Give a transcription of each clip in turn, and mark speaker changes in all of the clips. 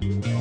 Speaker 1: โอ้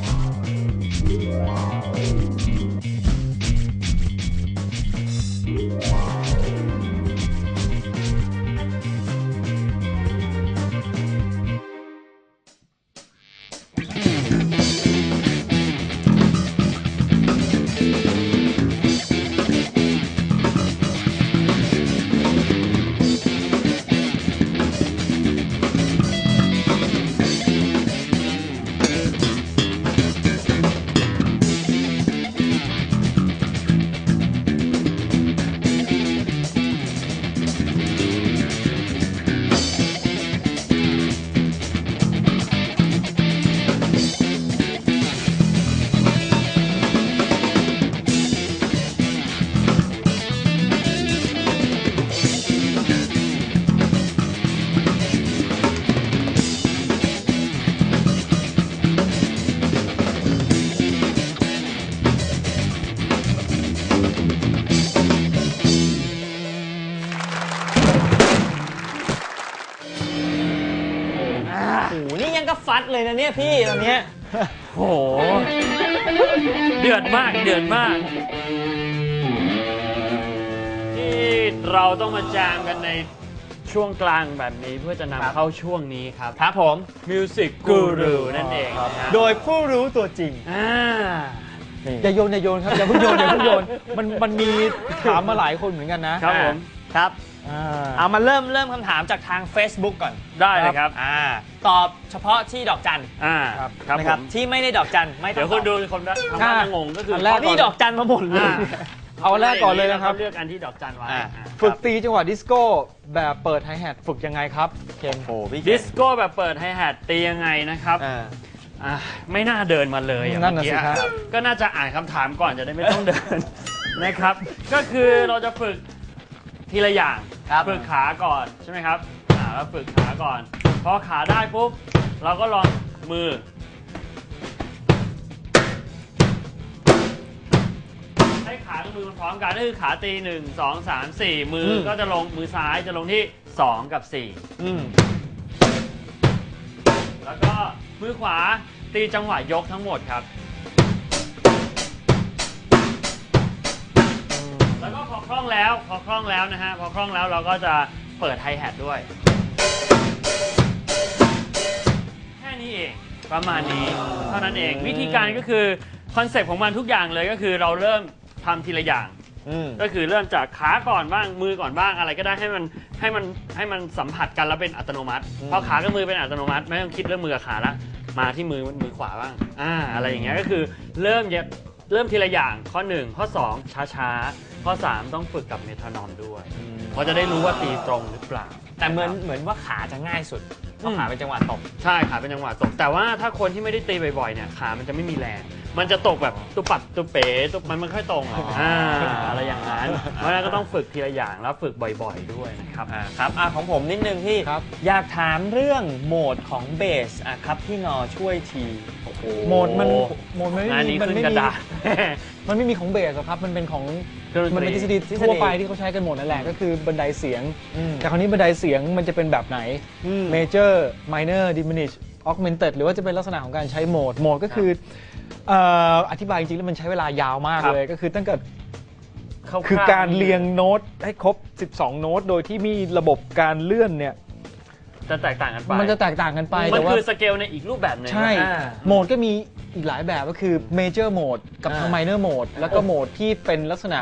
Speaker 1: โหนี่ยังก็ฟัดเลยนะเนี่ยพี่ตอนเนี้ย
Speaker 2: โอ้โห เดือดมากเดือดมาก ที่เราต้องมาจามกันในช่วงกลางแบบนี้เพื่อจะ
Speaker 1: ครับ
Speaker 2: นำเข้าช่วงนี้ครับ
Speaker 1: ครับผม
Speaker 2: Music Guru นั่นเองนะฮะ
Speaker 1: โดยผู้รู้ตัวจริง
Speaker 2: อ่า
Speaker 3: อย่าโยนอย่าโยนครับอย่าเพิ่งโยนอย่าเพิ่งโยนมันมันมีถามมาหลายคนเหมือนกันนะครับ
Speaker 2: ผม
Speaker 1: ครับ
Speaker 3: อ่า
Speaker 1: เอามาเริ่มเริ่มคำถามจากทาง Facebook ก่อน
Speaker 2: ได้เลยครับ
Speaker 1: อ่าตอบเฉพาะที่ดอกจัน
Speaker 2: อ่า
Speaker 3: ครับ
Speaker 2: ครับ
Speaker 1: นะ
Speaker 2: ผ
Speaker 1: ครับ
Speaker 2: ม
Speaker 1: ที่ไม่ได้ดอกจันไม่ต้
Speaker 2: เดี๋
Speaker 1: อยง
Speaker 2: วคน
Speaker 1: ต
Speaker 2: ดู
Speaker 1: อบ
Speaker 2: คนทำบ้านงงก็คือ
Speaker 3: อันแรก
Speaker 1: นี่ดอกจันมาหมดเลย
Speaker 2: อ่า
Speaker 3: เอาอันแรกก่อนเลยนะครับ
Speaker 2: เลือกอันที่ดอกจันไว้
Speaker 1: อ่า
Speaker 2: อ่า
Speaker 3: ฝึกตีจังหวะดิสโก้แบบเปิดไฮแฮทฝึกยังไงครับเคน
Speaker 1: โอ้พี่
Speaker 2: ดิสโก้แบบเปิดไฮแฮทตียังไงนะครับ
Speaker 1: อ่า
Speaker 2: อะไม่น่าเดินมาเลยอย่าง
Speaker 3: นั่น
Speaker 2: เมื่อ
Speaker 3: น่ะ
Speaker 2: กี้
Speaker 3: สิครับ
Speaker 2: ก็น่าจะอ่านคำถามก่อนจะได้ไม่ต้องเดิน นะครับ ก็คือเราจะฝึกทีละอย่าง
Speaker 1: ครับ
Speaker 2: ฝึกขาก่อนใช่ไหมครับอ่าเราฝึกขาก่อน พอขาได้ปุ๊บเราก็ลองมือ ให้ขากับมือมันพร้อมกันก็คือขาตีหนึ่งสองสามสี่มืออ
Speaker 3: ม
Speaker 2: ก็จะลงมือซ้ายจะลงที่สองกับสี่
Speaker 3: อืม
Speaker 2: แล้วก็มือขวาตีจังหวะยกทั้งหมดครับ คล่องแล้ว พอคล่องแล้วนะฮะ พอคล่องแล้วเราก็จะเปิดไฮแฮทด้วย แค่นี้เอง ประมาณนี้เท่านั้นเอง วิธีการก็คือคอนเซ็ปต์ของมันทุกอย่างเลยก็คือเราเริ่มทำทีละอย่าง
Speaker 1: อืม
Speaker 2: ก็คือเริ่มจากขาก่อนบ้างมือก่อนบ้างอะไรก็ได้ให้มันให้มันให้มันสัมผัสกันแล้วเป็นอัตโนมัติ
Speaker 1: อืม
Speaker 2: พอขากับมือเป็นอัตโนมัติ ไม่ต้องคิดเรื่องมือกับขาละมาที่มือมือขวาบ้างอ่าอะไรอย่างเงี้ยก็คือเริ่มเย เริ่มทีละอย่างข้อ 1 ข้อ2ช้าช้าๆ ข้อ 3 ต้องฝึกกับเมทานอมด้วยเพราะจะได้รู้ว่าตีตรงหรือเปล่า
Speaker 1: แต่เหมือนเหมือนว่าขาจะง่ายสุดเพราะ
Speaker 2: อืม
Speaker 1: ขาเป็นจังหวะตบ
Speaker 2: ใช่ขาเป็นจังหวะตก แต่ว่าถ้าคนที่ไม่ได้ตีบ่อยๆเนี่ยขามันจะไม่มีแรง มันจะตกแบบตุปัดตุเป๋ตุมันไม่ค่อยตรงอะอ่าอะไรอย่างนั้น เพราะฉะนั้นก็ต้องฝึกทีละอย่างแล้วฝึกบ่อยๆด้วยนะครับ
Speaker 1: อ่าครับอ่าของผมนิดนึงพี่
Speaker 3: ครับ
Speaker 1: อยากถามเรื่องโหมดของเบสอะครับพี่นอช่วยที
Speaker 3: โหมดมันโหมดมัน
Speaker 2: งาน
Speaker 3: ไม่มี
Speaker 2: นี้
Speaker 3: มัน
Speaker 2: ขึ้น
Speaker 3: ไม่
Speaker 2: กระ
Speaker 3: มี
Speaker 2: ดาษ
Speaker 3: มันไม่มีของเบสหรอกครับมันเป็นของ
Speaker 2: เครื่องดนตรี
Speaker 3: มันเป็นทฤษฎี
Speaker 1: ทฤษฎี
Speaker 3: ทั่วไปที่เขาใช้กันหมดนั่นแหละก็คือบันไดเสียง
Speaker 1: อืม
Speaker 3: แต่คราวนี้บันไดเสียงมันจะเป็นแบบไหน
Speaker 1: อืม
Speaker 3: major minor diminish augmented หรือว่าจะเป็นลักษณะของการใช้โหมดโหมดก็คือเอ่ออธิบายจริงๆแล้วมันใช้เวลายาวมาก
Speaker 2: ครับ
Speaker 3: เลย ก็คือตั้งแต่
Speaker 2: ร่วๆ
Speaker 3: คือการเรียงโน้ตให้ครบ 12 โน้ต โดยที่มีระบบการเลื่อนเนี่ย
Speaker 2: จะแตกต่างกันไป
Speaker 3: มันจะแตกต่างกันไป
Speaker 2: มั
Speaker 3: แต่
Speaker 2: น
Speaker 3: ว่า
Speaker 2: คือสเกลในอีกรูปแบบหนึ่ง
Speaker 3: ใช่
Speaker 2: อ่า
Speaker 3: โหมดก็มีอีกหลายแบบก็คือ major mode กับทาง
Speaker 2: อ่า
Speaker 3: minor mode แล้วก็โหมดที่เป็นลักษณะ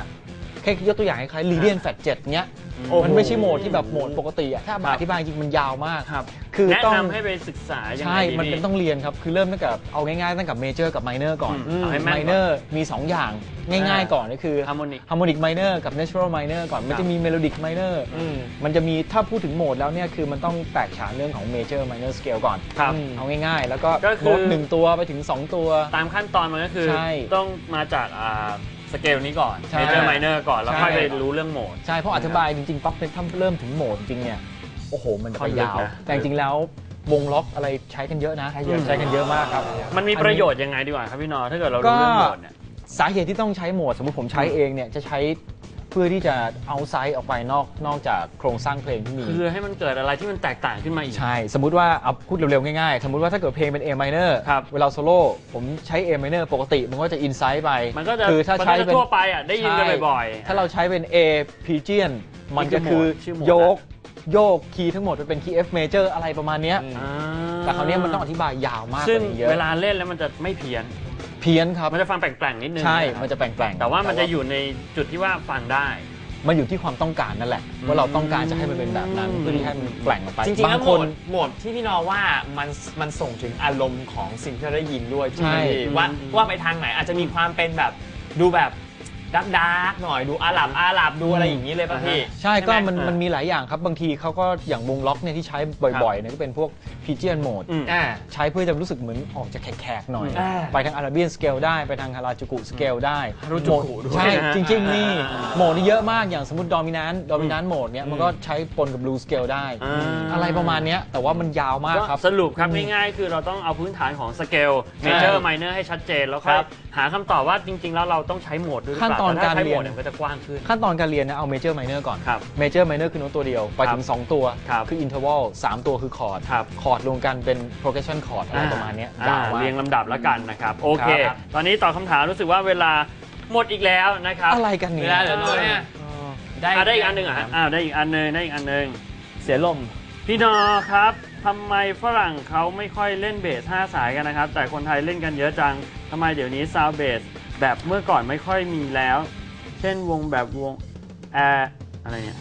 Speaker 3: แค่ยกตัวอย่างคล้ายๆ Lydian Fat 7เนี้ย
Speaker 2: โอ้โห
Speaker 3: มันไม่ใช่โหมดที่แบบโหมดปกติอะถ้าอธิบายจริงๆมันยาวมาก
Speaker 2: ครับ
Speaker 3: คือ
Speaker 2: แนะ
Speaker 3: ต้อง
Speaker 2: นำให้ไปศึกษายังไง
Speaker 3: ใช่
Speaker 2: ดี
Speaker 3: มันเป็น
Speaker 2: พี่
Speaker 3: ต้องเรียนครับ คือเริ่มตั้งแต่เอาง่ายๆตั้งแต่ major กับ minor ก่อน
Speaker 2: อืมเอาให้แม่นก่อน
Speaker 3: minor มี 2 อย่างง่าย
Speaker 2: อ่า
Speaker 3: ๆก่อนก็คือ
Speaker 2: harmonic
Speaker 3: harmonic minor กับ natural minor ก่อน มัน
Speaker 2: ครับ
Speaker 3: จะมี melodic minor
Speaker 1: อืม
Speaker 3: มันจะมีถ้าพูดถึงโหมดแล้วเนี่ยคือมันต้องแตกฉานเรื่องของ major minor scale ก่อน
Speaker 2: ครับ
Speaker 1: อืม
Speaker 3: เอาง่ายๆ แล้วก็
Speaker 2: ก็คือ
Speaker 3: โน้ตหนึ่งตัวไปถึง2ตัว
Speaker 2: ตามขั้นตอนมันก็คือ
Speaker 3: ใช่
Speaker 2: ต้องมาจากอ่า สเกลนี้ก่อน
Speaker 3: ใช่
Speaker 2: เมเจอร์ไมเนอร์ก่อน แล้ว
Speaker 3: ใช่
Speaker 2: ค่อยไปรู้เรื่องโหมด
Speaker 3: ใช่เพราะอธิบายจริงๆปั๊บถ้าเริ่มถึงโหมดจริงเนี่ยโอ้โหมันจะไปยาว
Speaker 2: ค่อนลึกนะ
Speaker 3: แต่จริงๆแล้ววงล็อกอะไรใช้กันเยอะนะ
Speaker 1: ใช้เยอะ
Speaker 3: ใช้กันเยอะมากครับ
Speaker 2: มันมีประโยชน์ยังไงดีกว่าครับพี่นอถ้าเกิดเรารู้เรื่องโหมดเนี่ย
Speaker 3: สาเหตุที่ต้องใช้โหมด สมมติผมใช้เองเนี่ยจะใช้ พื่อที่จะเอาไซส์ออกไปนอกนอกจากโครงสร้างเพลงที่มี
Speaker 2: คือให้มันเกิดอะไรที่มันแตกต่างขึ้นมาอีก
Speaker 3: ใช่ สมมุติว่าเอาพูดเร็วๆ ง่ายๆ สมมุติว่าถ้าเกิดเพลงเป็น A minor
Speaker 2: ครับ
Speaker 3: เวลาโซโล่ผมใช้ A minor ปกติมันก็จะอินไซด์ไป
Speaker 2: มันก็จะ
Speaker 3: คือถ้า
Speaker 2: มัน
Speaker 3: ใช้
Speaker 2: ก็จะ
Speaker 3: เป็น
Speaker 2: ทั่วไปอะได้ยินกัน
Speaker 3: ใช่
Speaker 2: บ่อยๆ
Speaker 3: ถ้าเราใช้เป็น A pigeon มันก็
Speaker 2: นี่คื
Speaker 3: คืออ
Speaker 2: โหมดชื่อโหมด
Speaker 3: โยกโยกคีย์ทั้งหมดไปเป็นคีย์ F major อะไรประมาณเนี้ย
Speaker 1: อืม
Speaker 2: อ่า
Speaker 3: แต่คราวเนี้ยมันต้องอธิบายยาวมากก
Speaker 2: ซึ่ง
Speaker 3: ว่านี้เยอะ
Speaker 2: เวลาเล่นแล้วมันจะไม่เพี้ยน
Speaker 3: เพี้ยนครับ
Speaker 2: มันจะฟังแปลงๆนิดนึง
Speaker 3: ใช่
Speaker 2: ครับ
Speaker 3: มันจะแปลงๆ
Speaker 2: แต่ว่ามันจะอยู่ในจุดที่ว่าฟังได้
Speaker 3: มันอยู่ที่ความต้องการนั่นแหละ ว่าเราต้องการจะให้มันเป็นแบบนั้น
Speaker 2: อืม
Speaker 3: เพื่อที่ให้มันแปลงออกไป
Speaker 1: จริงๆ
Speaker 3: บา
Speaker 1: แล้ว
Speaker 3: ง
Speaker 1: โห
Speaker 3: ค
Speaker 1: ม
Speaker 3: น
Speaker 1: ดโหมดที่พี่นอว่ามันมันส่งถึงอารมณ์ของสิ่งที่เราได้ยินด้วย
Speaker 3: ใช่
Speaker 1: พี่ว่าว่าไปทางไหนอาจจะมีความเป็นแบบดูแบบ ดักดาร์กหน่อยดูอาหรับอาหรับดูอะไรอย่างนี้เลยป่ะพี่
Speaker 3: ใช่ก็
Speaker 1: ไห
Speaker 3: มันมันมีหลายอย่างครับบางทีเขาก็อย่างวงล็อกเนี่ยที่ใช้บ่อยๆเนี่ยก็เป็นพวก pigeon mode
Speaker 2: อืม
Speaker 1: อ่า
Speaker 3: ใช้เพื่อจะรู้สึกเหมือนออกจากแขกๆหน่อย
Speaker 1: อ่า
Speaker 3: ไปทางอาราเบียนสเกลได้ไปทางฮาราจูกุสเกลได้
Speaker 2: ฮาราจูกุ
Speaker 3: โหม
Speaker 2: ด้วย
Speaker 3: ใช่
Speaker 2: นะฮะ
Speaker 3: จริงๆนี่
Speaker 2: อ่า
Speaker 3: โหมดนี่เยอะมากอย่างสมมติดอมิน n น d ดอมิน n นโหมดเนี่ยมันก็ใช้ปนกับบลูสเกลได้
Speaker 2: อ่า
Speaker 3: อะไรประมาณเนี้ยแต่ว่ามันยาวมากครับ
Speaker 2: สรุปครับง่ายๆคือเราต้องเอาพื้นฐานของสเกลเมเจอร์ไมเนอร์ให้ชัดเจนแล้วค่อย
Speaker 1: ครับ
Speaker 2: หาคำตอบว่าจริง ๆ แล้วเราต้องใช้โหมดด้วยหรือ
Speaker 3: ขั้น
Speaker 2: เปล่า
Speaker 3: ตอน
Speaker 2: แต่ถ้
Speaker 3: การ
Speaker 2: ใช้
Speaker 3: เรี
Speaker 2: โห
Speaker 3: ย
Speaker 2: ม
Speaker 3: น
Speaker 2: ดเนี่ยมันก็จะกว้างขึ้น
Speaker 3: ขั้นตอนการเรียนนะเอาเมเจอร์ไมเนอร์ก่อน
Speaker 2: ครับ
Speaker 3: เมเจอร์ไมเนอร์คือโน้ตตัวเดียว ไปถึง 2 ตัว
Speaker 2: ครับ
Speaker 3: คืออินเทอร์วัล3ตัวคือคอร์ด
Speaker 2: ครับ
Speaker 3: คอร์ดรวมกันเป็น progression chord อะไรประมาณเนี้ย
Speaker 2: อ่
Speaker 3: ยาวมาก
Speaker 2: เรียงลำดับแล้วกันนะครับ โอเค
Speaker 3: ครับ
Speaker 2: ตอนนี้ตอบคำถามรู้สึกว่าเวลาหมดอีกแล้วนะครับ
Speaker 3: อะไรกันเนี่ย
Speaker 1: เวลาเหลือน้อยอะ
Speaker 3: เออ
Speaker 2: อะได้อีกอันหนึ่งเหรอะอ่าได้อีกอันหนึ่งได้อีกอันหนึ่ง
Speaker 1: เสียลม
Speaker 2: พี่นอครับทำไมฝรั่งเขาไม่ค่อยเล่นเบส5สายกันนะครับ แต่คนไทยเล่นกันเยอะจังทำไมเดี๋ยวนี้ซาวเบส แบบเมื่อก่อนไม่ค่อยมีแล้ว เช่นวงแบบวงแอร์อะไรเนี่ย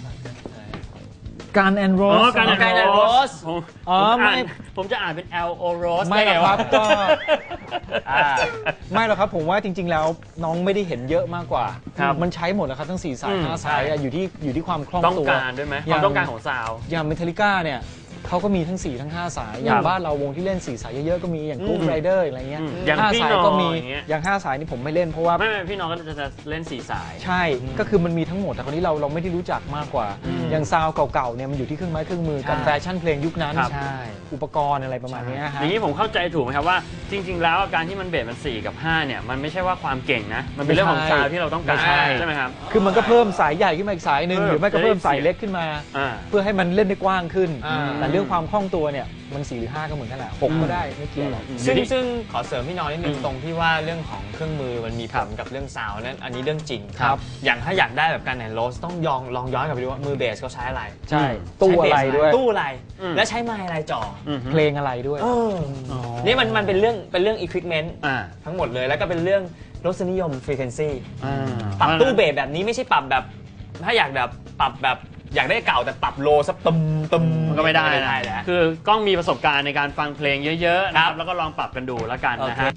Speaker 3: การแอนโร
Speaker 2: อ๋อ
Speaker 3: ส
Speaker 2: การ
Speaker 1: Guns N'
Speaker 2: N'
Speaker 1: Roses
Speaker 2: Roses ผม
Speaker 3: อ๋อ
Speaker 2: ผมอ่าน
Speaker 3: ไม่
Speaker 2: ผมจะอ่านเป็น L O Rose
Speaker 3: ไม่หรอกครับก็
Speaker 1: อ่า
Speaker 3: ไม่หรอกครับผมว่าจริง ๆ แล้วน้องไม่ได้เห็นเยอะมากกว่า
Speaker 2: ครับ
Speaker 3: มันใช้หมดแล้วครับทั้ง 4 สาย
Speaker 2: อืม
Speaker 3: 5สายอะอยู่ที่อยู่ที่ความคล่อง
Speaker 2: ต้อง
Speaker 3: ตัว
Speaker 2: การด้วยไหม
Speaker 3: อย่าง
Speaker 2: ความต้องการของซาว
Speaker 3: อย่างเมทัลิก้าเนี่ย เขาก็มีทั้ง 4 ทั้ง 5 สาย อย่างบ้านเราวงที่เล่น 4 สายเยอะๆก็มีอย่างกู๊
Speaker 2: อื
Speaker 3: ด
Speaker 2: ม
Speaker 3: ไรเดอร์อะไรเงี้ย
Speaker 2: อืมอย่าง
Speaker 3: ห้า
Speaker 2: พี่
Speaker 3: สาย
Speaker 2: หน่อย
Speaker 3: ก็มี
Speaker 2: อย่างเงี้ย
Speaker 3: อย่าง 5 สายนี่ผมไม่เล่นเพราะว่า
Speaker 2: ไม่ไม่พี่น้องก็จะเล่นสี่สาย
Speaker 3: ใช่ ก็คือมันมีทั้งหมด แต่คนนี้เราเราไม่ได้รู้จักมากกว่า
Speaker 2: อืม
Speaker 3: อย่างซาวด์เก่าๆเนี่ยมันอยู่ที่เครื่องไม้เครื่องมือกับ
Speaker 1: ใช่
Speaker 3: แฟชั่นเพลงยุคนั้น
Speaker 2: ครับ
Speaker 1: ใช่
Speaker 3: อุปกรณ์อะไรประมาณเนี้ยฮะ
Speaker 2: อย่างนี้ผมเข้าใจถูกไหมครับว่าจริง ๆ แล้วการที่มันเบสมัน 4 กับ 5 เนี่ย มันไม่ใช่ว่าความเก่งนะ มันเป็นเรื่องของ
Speaker 3: ไม่ใช่
Speaker 2: ซาวด์ที่เราต้องการ
Speaker 3: ไม่ใช่
Speaker 2: ใช่ไหมครับ
Speaker 3: คือมันก็เพิ่มสายใหญ่ขึ้นมาอีกสายหนึ่ง
Speaker 2: เออ
Speaker 3: หรือไม่ก็เพิ่มสายเล็กขึ้นมา
Speaker 2: อ่า
Speaker 3: เพื่อให้มันเล่นได้กว้างขึ้น
Speaker 1: อ่า
Speaker 3: แต่เรื่องความคล่องตัวเนี่ยมัน4หรือ5ก็เหมือนกันแหละหกก็ได้ไม่เกี่ยวหรอก
Speaker 2: อืม
Speaker 1: ซึ่ง
Speaker 2: เดี๋ยวนี้
Speaker 1: ซึ่งขอเสริมพี่น้อยนิดนึง
Speaker 2: อืม
Speaker 1: ตรงที่ว่าเรื่องของเครื่องมือมันมีผลกับเรื่องซาวน์นั่นอันนี้เรื่องจริง
Speaker 3: ครับ
Speaker 1: อย่างถ้าอยากได้แบบการแอนโรสต้องยองลองย้อนกลับไปดูว่ามือเบสเขาใช้อะไร
Speaker 3: ใช่
Speaker 2: อืม
Speaker 3: ตู้อะไร
Speaker 1: ใช้เบส
Speaker 3: ด้วย
Speaker 1: ตู้อะไร
Speaker 2: อืม
Speaker 1: แล้วใช้ไมค์อะไรจ่อ
Speaker 2: อืม
Speaker 3: เพลงอะไรด้วย
Speaker 1: เอออนี่มันมันเป็นเรื่องเป็นเรื่องอุปกรณ์
Speaker 2: อ่า
Speaker 1: ทั้งหมดเลยแล้วก็เป็นเรื่องรสนิยมฟรีเควนซี
Speaker 2: อ่า
Speaker 1: ปรับตู้เบสแบบนี้ไม่ใช่ปรับแบบ ถ้าอยากแบบปรับแบบอยากได้เก่าแต่ปรับโลสักตึมตึม
Speaker 2: มันก็ไม่ได้
Speaker 1: ไม่
Speaker 2: นะ
Speaker 1: ได้แล้ว
Speaker 2: คือกล้องมีประสบการณ์ในการฟังเพลงเยอะๆนะครับแล้วก็ลองปรับกันดูแล้วกันนะฮะ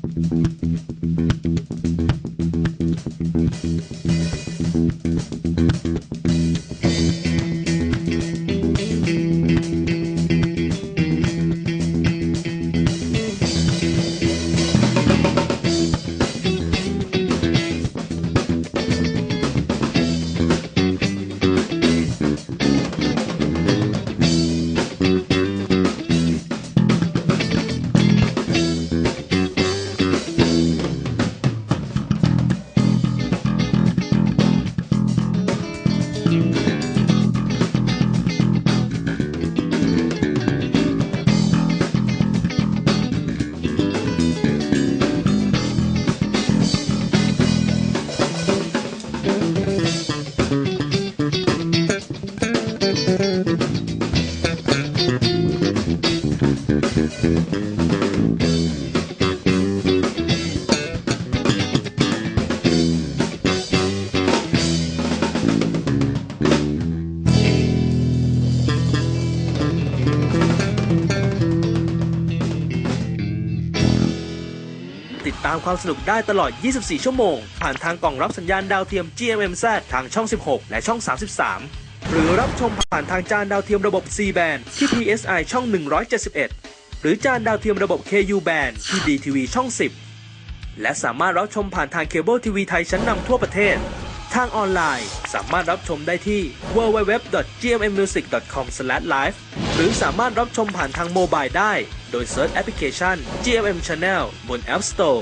Speaker 2: า
Speaker 4: มความสนุกได้ตลอด 24 ชั่วโมง ผ่านทางกล่องรับสัญญาณดาวเทียม GMMZ ทางช่อง 16 และช่อง 33 หรือรับชมผ่านทางจานดาวเทียมระบบ C band ที่ PSI ช่อง 171 หรือจานดาวเทียมระบบ KU band ที่ DTV ช่อง 10 และสามารถรับชมผ่านทางเคเบิลทีวีไทยชั้นนำทั่วประเทศ ทางออนไลน์สามารถรับชมได้ที่ www.gmmmusic.com/live หรือสามารถรับชมผ่านทางโมบายได้ โดยเซิร์ชแอปพลิเคชัน GMM Channel บน App Store